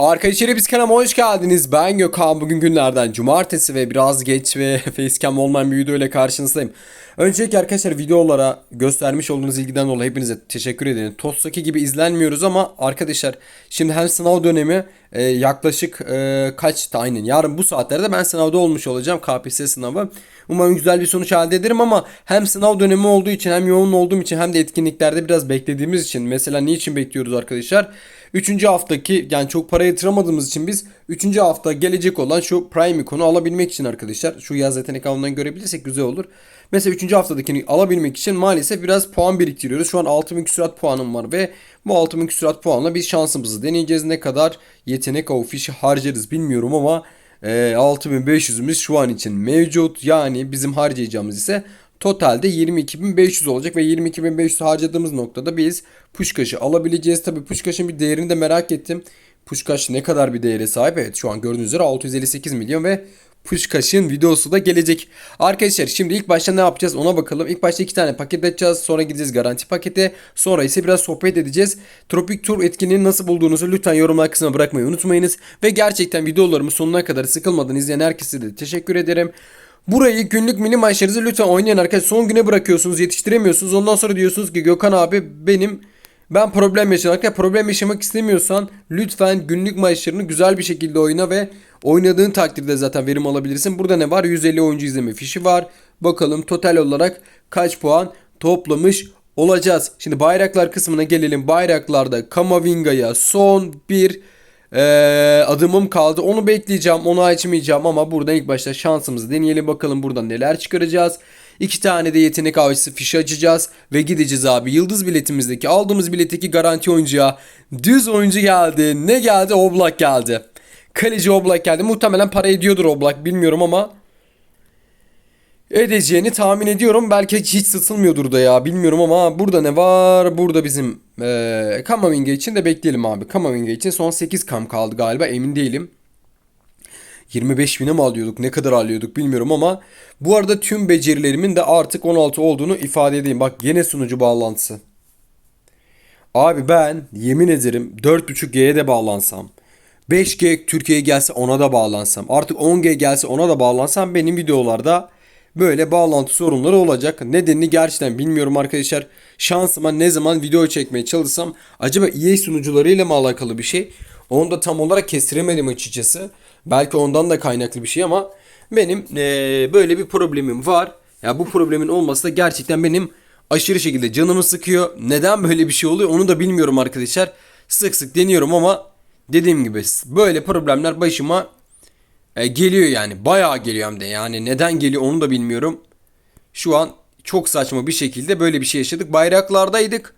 Arkadaşlar biz kanalıma hoş geldiniz. Ben Gökhan. Bugün günlerden cumartesi ve biraz geç ve facecam olmayan bir video ile karşınızdayım. Öncelikle arkadaşlar videolara göstermiş olduğunuz ilgiden dolayı hepinize teşekkür ederim. Tostaki gibi izlenmiyoruz ama arkadaşlar şimdi hem sınav dönemi e, yaklaşık e, kaç aynen yarın bu saatlerde ben sınavda olmuş olacağım KPSS sınavı. Umarım güzel bir sonuç elde ederim ama hem sınav dönemi olduğu için hem yoğun olduğum için hem de etkinliklerde biraz beklediğimiz için mesela niçin bekliyoruz arkadaşlar? Üçüncü haftaki yani çok para yatıramadığımız için biz üçüncü hafta gelecek olan şu Prime ikonu alabilmek için arkadaşlar şu yaz yetenek avından görebilirsek güzel olur. Mesela üçüncü haftadakini alabilmek için maalesef biraz puan biriktiriyoruz. Şu an 6000 küsurat puanım var ve bu 6000 küsurat puanla biz şansımızı deneyeceğiz. Ne kadar yetenek av fişi harcarız bilmiyorum ama e, 6500'ümüz şu an için mevcut. Yani bizim harcayacağımız ise Totalde 22.500 olacak ve 22.500 harcadığımız noktada biz Puşkaş'ı alabileceğiz. Tabi Puşkaş'ın bir değerini de merak ettim. Puşkaş ne kadar bir değere sahip? Evet şu an gördüğünüz üzere 658 milyon ve Puşkaş'ın videosu da gelecek. Arkadaşlar şimdi ilk başta ne yapacağız ona bakalım. İlk başta iki tane paket açacağız. Sonra gideceğiz garanti pakete. Sonra ise biraz sohbet edeceğiz. Tropik Tour etkinliğini nasıl bulduğunuzu lütfen yorumlar kısmına bırakmayı unutmayınız. Ve gerçekten videolarımı sonuna kadar sıkılmadan izleyen herkese de teşekkür ederim. Burayı günlük mini maçlarınızı lütfen oynayın arkadaşlar. Son güne bırakıyorsunuz, yetiştiremiyorsunuz. Ondan sonra diyorsunuz ki Gökhan abi benim ben problem yaşamakta problem yaşamak istemiyorsan lütfen günlük maçlarını güzel bir şekilde oyna ve oynadığın takdirde zaten verim alabilirsin. Burada ne var? 150 oyuncu izleme fişi var. Bakalım total olarak kaç puan toplamış olacağız. Şimdi bayraklar kısmına gelelim. Bayraklarda Kamavinga'ya son bir ee, adımım kaldı. Onu bekleyeceğim. Onu açmayacağım ama burada ilk başta şansımızı deneyelim. Bakalım buradan neler çıkaracağız. İki tane de yetenek avcısı fişi açacağız. Ve gideceğiz abi. Yıldız biletimizdeki aldığımız biletteki garanti oyuncuya düz oyuncu geldi. Ne geldi? Oblak geldi. Kaleci Oblak geldi. Muhtemelen para ediyordur Oblak bilmiyorum ama edeceğini tahmin ediyorum. Belki hiç satılmıyordur da ya bilmiyorum ama burada ne var? Burada bizim ee, Kamavinga için de bekleyelim abi. Kamavinga için son 8 kam kaldı galiba emin değilim. 25 bine mi alıyorduk ne kadar alıyorduk bilmiyorum ama bu arada tüm becerilerimin de artık 16 olduğunu ifade edeyim. Bak yine sunucu bağlantısı. Abi ben yemin ederim 4.5G'ye de bağlansam 5G Türkiye'ye gelse ona da bağlansam artık 10G gelse ona da bağlansam benim videolarda böyle bağlantı sorunları olacak. Nedenini gerçekten bilmiyorum arkadaşlar. Şansıma ne zaman video çekmeye çalışsam acaba EA sunucularıyla mı alakalı bir şey? Onu da tam olarak kestiremedim açıkçası. Belki ondan da kaynaklı bir şey ama benim ee, böyle bir problemim var. Ya bu problemin olması da gerçekten benim aşırı şekilde canımı sıkıyor. Neden böyle bir şey oluyor onu da bilmiyorum arkadaşlar. Sık sık deniyorum ama dediğim gibi böyle problemler başıma e, geliyor yani. Bayağı geliyor hem de. Yani neden geliyor onu da bilmiyorum. Şu an çok saçma bir şekilde böyle bir şey yaşadık. Bayraklardaydık.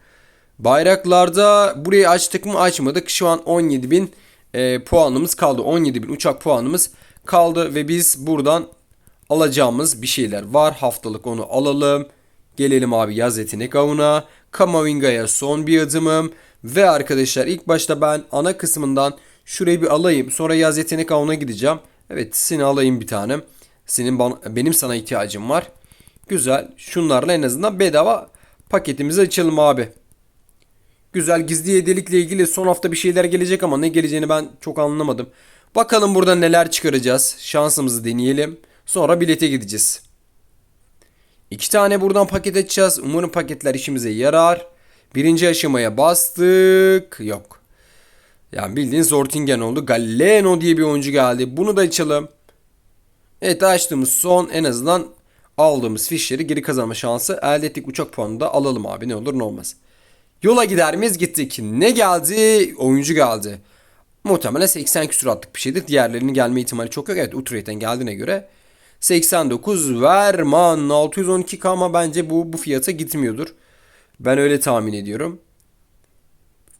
Bayraklarda burayı açtık mı açmadık. Şu an 17 bin e, puanımız kaldı. 17 bin uçak puanımız kaldı ve biz buradan alacağımız bir şeyler var. Haftalık onu alalım. Gelelim abi yaz yetenek avına. Kamavinga'ya son bir adımım. Ve arkadaşlar ilk başta ben ana kısmından şurayı bir alayım. Sonra yaz yetenek avına gideceğim. Evet seni alayım bir tane. Senin benim sana ihtiyacım var. Güzel. Şunlarla en azından bedava paketimizi açalım abi. Güzel gizli hediyelikle ilgili son hafta bir şeyler gelecek ama ne geleceğini ben çok anlamadım. Bakalım burada neler çıkaracağız. Şansımızı deneyelim. Sonra bilete gideceğiz. İki tane buradan paket açacağız. Umarım paketler işimize yarar. Birinci aşamaya bastık. Yok. Yani bildiğin Zortingen oldu. Galeno diye bir oyuncu geldi. Bunu da açalım. Evet açtığımız son en azından aldığımız fişleri geri kazanma şansı elde ettik. Uçak puanını da alalım abi ne olur ne olmaz. Yola gider miyiz gittik. Ne geldi? Oyuncu geldi. Muhtemelen 80 küsur attık bir şeydir. Diğerlerinin gelme ihtimali çok yok. Evet Utrecht'ten geldiğine göre 89 Verman 612k ama bence bu bu fiyata gitmiyordur. Ben öyle tahmin ediyorum.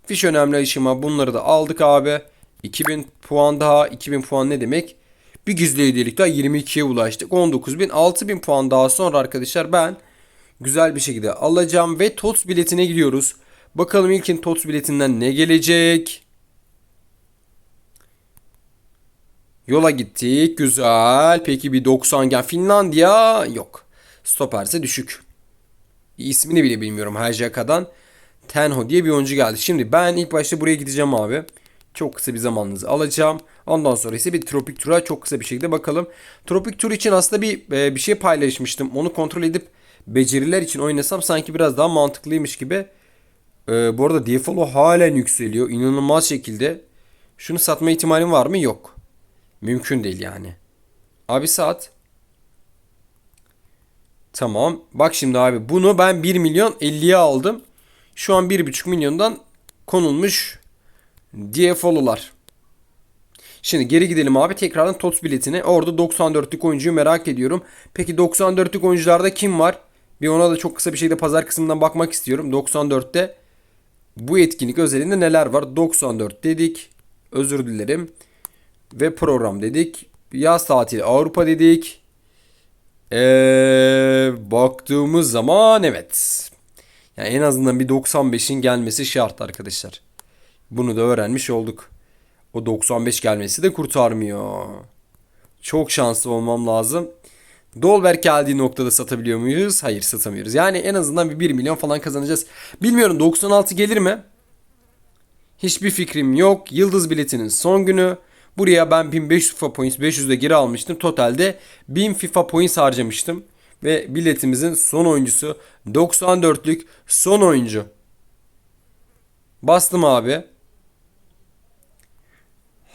Fiş önemli aşıma bunları da aldık abi. 2000 puan daha 2000 puan ne demek? Bir gizli hediyelik daha 22'ye ulaştık. 19.000 6000 puan daha sonra arkadaşlar ben güzel bir şekilde alacağım ve TOTS biletine gidiyoruz. Bakalım ilkin TOTS biletinden ne gelecek? Yola gittik. Güzel. Peki bir 90 gen Finlandiya yok. Stoperse düşük. İsmini bile bilmiyorum HJK'dan. Tenho diye bir oyuncu geldi. Şimdi ben ilk başta buraya gideceğim abi. Çok kısa bir zamanınızı alacağım. Ondan sonra ise bir tropik tura çok kısa bir şekilde bakalım. Tropik tur için aslında bir e, bir şey paylaşmıştım. Onu kontrol edip beceriler için oynasam sanki biraz daha mantıklıymış gibi. E, bu arada Diafolo halen yükseliyor. İnanılmaz şekilde. Şunu satma ihtimalim var mı? Yok. Mümkün değil yani. Abi saat. Tamam. Bak şimdi abi bunu ben 1 milyon 50'ye aldım. Şu an 1,5 milyondan konulmuş follow Şimdi geri gidelim abi tekrardan TOTS biletine. Orada 94'lük oyuncuyu merak ediyorum. Peki 94'lük oyuncularda kim var? Bir ona da çok kısa bir şekilde pazar kısmından bakmak istiyorum. 94'te bu etkinlik özelinde neler var? 94 dedik. Özür dilerim. Ve program dedik. Yaz tatili Avrupa dedik. Ee, baktığımız zaman evet. Yani en azından bir 95'in gelmesi şart arkadaşlar. Bunu da öğrenmiş olduk. O 95 gelmesi de kurtarmıyor. Çok şanslı olmam lazım. Dolberg geldiği noktada satabiliyor muyuz? Hayır satamıyoruz. Yani en azından bir 1 milyon falan kazanacağız. Bilmiyorum 96 gelir mi? Hiçbir fikrim yok. Yıldız biletinin son günü. Buraya ben 1500 FIFA points 500 de geri almıştım. Totalde 1000 FIFA points harcamıştım. Ve biletimizin son oyuncusu 94'lük son oyuncu. Bastım abi.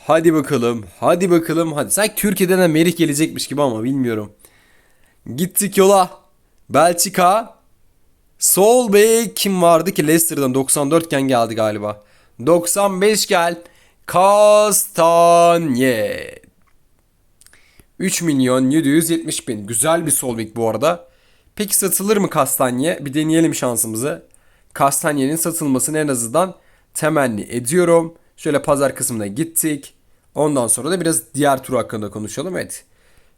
Hadi bakalım. Hadi bakalım. Hadi. Sanki Türkiye'den de Merih gelecekmiş gibi ama bilmiyorum. Gittik yola. Belçika. Sol bek kim vardı ki Leicester'dan 94 iken geldi galiba. 95 gel. Kastanye. 3 milyon 770 bin. Güzel bir sol bek bu arada. Peki satılır mı Kastanye? Bir deneyelim şansımızı. Kastanye'nin satılmasını en azından temenni ediyorum. Şöyle pazar kısmına gittik. Ondan sonra da biraz diğer tur hakkında konuşalım. Evet.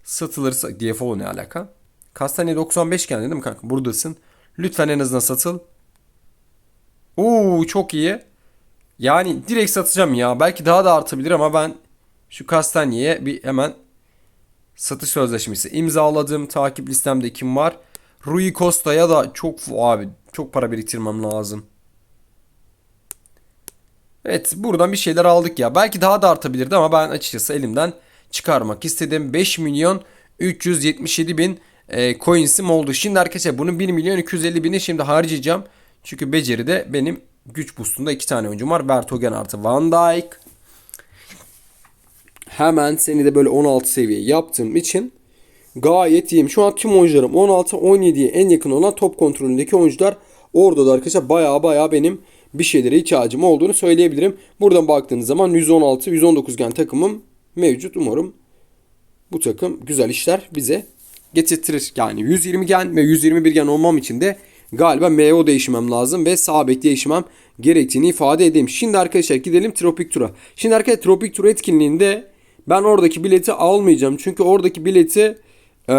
Satılırsa DFO ne alaka? Kastanye 95 geldi değil mi kanka? Buradasın. Lütfen en azından satıl. Oo çok iyi. Yani direkt satacağım ya. Belki daha da artabilir ama ben şu Kastanye'ye bir hemen satış sözleşmesi imzaladım. Takip listemde kim var? Rui Costa'ya da çok abi çok para biriktirmem lazım. Evet buradan bir şeyler aldık ya. Belki daha da artabilirdi ama ben açıkçası elimden çıkarmak istedim. 5 milyon 377 bin e, coins'im oldu. Şimdi arkadaşlar bunun 1 milyon 250 bini şimdi harcayacağım. Çünkü beceride benim güç boostunda iki tane oyuncum var. Vertogen artı Van Dijk. Hemen seni de böyle 16 seviye yaptığım için gayet iyiyim. Şu an tüm oyuncularım 16-17'ye en yakın olan top kontrolündeki oyuncular orada da arkadaşlar baya baya benim bir şeylere ihtiyacım olduğunu söyleyebilirim. Buradan baktığınız zaman 116-119 gen takımım mevcut. Umarım bu takım güzel işler bize getirtir. Yani 120 gen ve 121 gen olmam için de galiba MO değişmem lazım ve sağ bek değişmem gerektiğini ifade edeyim. Şimdi arkadaşlar gidelim Tropik Tur'a. Şimdi arkadaşlar Tropik Tur etkinliğinde ben oradaki bileti almayacağım. Çünkü oradaki bileti e,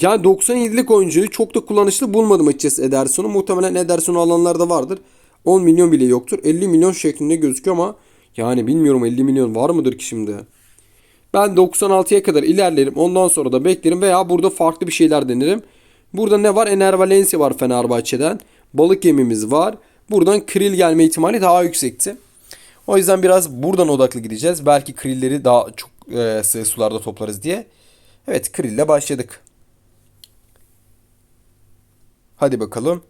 yani 97'lik oyuncuyu çok da kullanışlı bulmadım açıkçası Ederson'u. Muhtemelen Ederson'u alanlar da vardır. 10 milyon bile yoktur. 50 milyon şeklinde gözüküyor ama yani bilmiyorum 50 milyon var mıdır ki şimdi? Ben 96'ya kadar ilerlerim. Ondan sonra da beklerim veya burada farklı bir şeyler denerim. Burada ne var? Ener Valencia var Fenerbahçe'den. Balık yemimiz var. Buradan Kril gelme ihtimali daha yüksekti. O yüzden biraz buradan odaklı gideceğiz. Belki Krill'leri daha çok e, sularda toplarız diye. Evet Krill'le başladık. Hadi bakalım.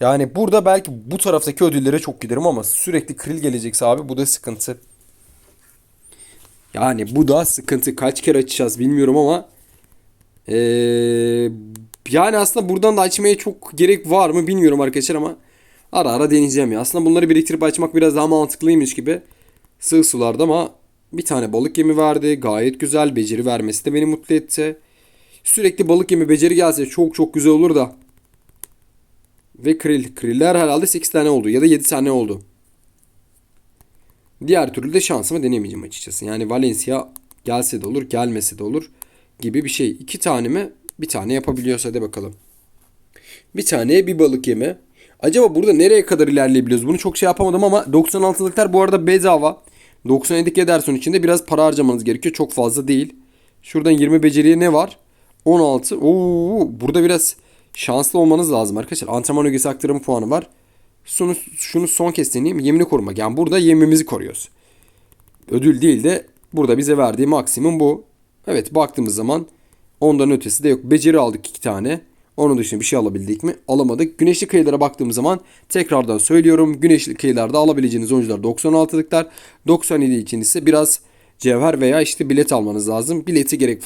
Yani burada belki bu taraftaki ödüllere çok giderim ama sürekli Krill gelecekse abi bu da sıkıntı. Yani bu da sıkıntı. Kaç kere açacağız bilmiyorum ama ee, yani aslında buradan da açmaya çok gerek var mı bilmiyorum arkadaşlar ama ara ara deneyeceğim ya. Aslında bunları biriktirip açmak biraz daha mantıklıymış gibi. Sığ sularda ama bir tane balık yemi verdi. Gayet güzel. Beceri vermesi de beni mutlu etti. Sürekli balık yemi beceri gelse çok çok güzel olur da. Ve krill. Kriller herhalde 8 tane oldu ya da 7 tane oldu. Diğer türlü de şansımı denemeyeceğim açıkçası. Yani Valencia gelse de olur gelmese de olur gibi bir şey. İki tane mi? Bir tane yapabiliyorsa hadi bakalım. Bir taneye bir balık yeme. Acaba burada nereye kadar ilerleyebiliyoruz? Bunu çok şey yapamadım ama 96'lıklar bu arada bedava. 97'lik Ederson için de biraz para harcamanız gerekiyor. Çok fazla değil. Şuradan 20 beceriye ne var? 16. Oo, burada biraz şanslı olmanız lazım arkadaşlar. Antrenman ögesi aktarımı puanı var. Şunu, şunu son kez deneyeyim. Yemini korumak. Yani burada yemimizi koruyoruz. Ödül değil de burada bize verdiği maksimum bu. Evet baktığımız zaman ondan ötesi de yok. Beceri aldık iki tane. Onun dışında bir şey alabildik mi? Alamadık. Güneşli kıyılara baktığımız zaman tekrardan söylüyorum. Güneşli kıyılarda alabileceğiniz oyuncular 96'lıklar. 97 için ise biraz cevher veya işte bilet almanız lazım. Bileti gerek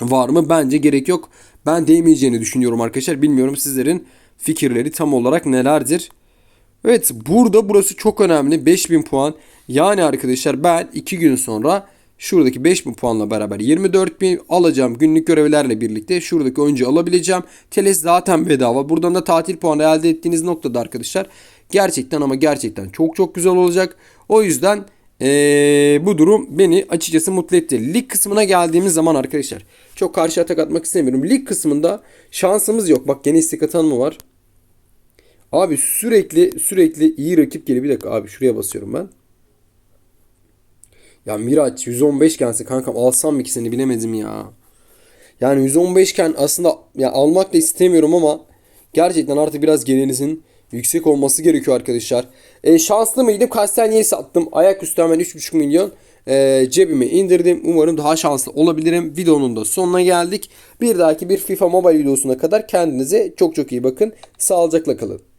var mı? Bence gerek yok. Ben değmeyeceğini düşünüyorum arkadaşlar. Bilmiyorum sizlerin fikirleri tam olarak nelerdir? Evet burada burası çok önemli. 5000 puan. Yani arkadaşlar ben 2 gün sonra şuradaki 5000 puanla beraber 24000 alacağım günlük görevlerle birlikte şuradaki oyuncu alabileceğim. Teles zaten bedava. Buradan da tatil puanı elde ettiğiniz noktada arkadaşlar gerçekten ama gerçekten çok çok güzel olacak. O yüzden ee, bu durum beni açıkçası mutlu etti. Lig kısmına geldiğimiz zaman arkadaşlar çok karşı atak atmak istemiyorum. Lig kısmında şansımız yok. Bak gene istek atan mı var? Abi sürekli sürekli iyi rakip geliyor. Bir dakika abi şuraya basıyorum ben. Ya Miraç 115 ikense kankam alsam mı ikisini bilemedim ya. Yani 115 iken aslında ya almak da istemiyorum ama gerçekten artık biraz gelinizin yüksek olması gerekiyor arkadaşlar. E, şanslı mıydım? Castagnet'i sattım. Ayaküstü hemen 3,5 milyon e, cebime indirdim. Umarım daha şanslı olabilirim. Videonun da sonuna geldik. Bir dahaki bir FIFA Mobile videosuna kadar kendinize çok çok iyi bakın. Sağlıcakla kalın.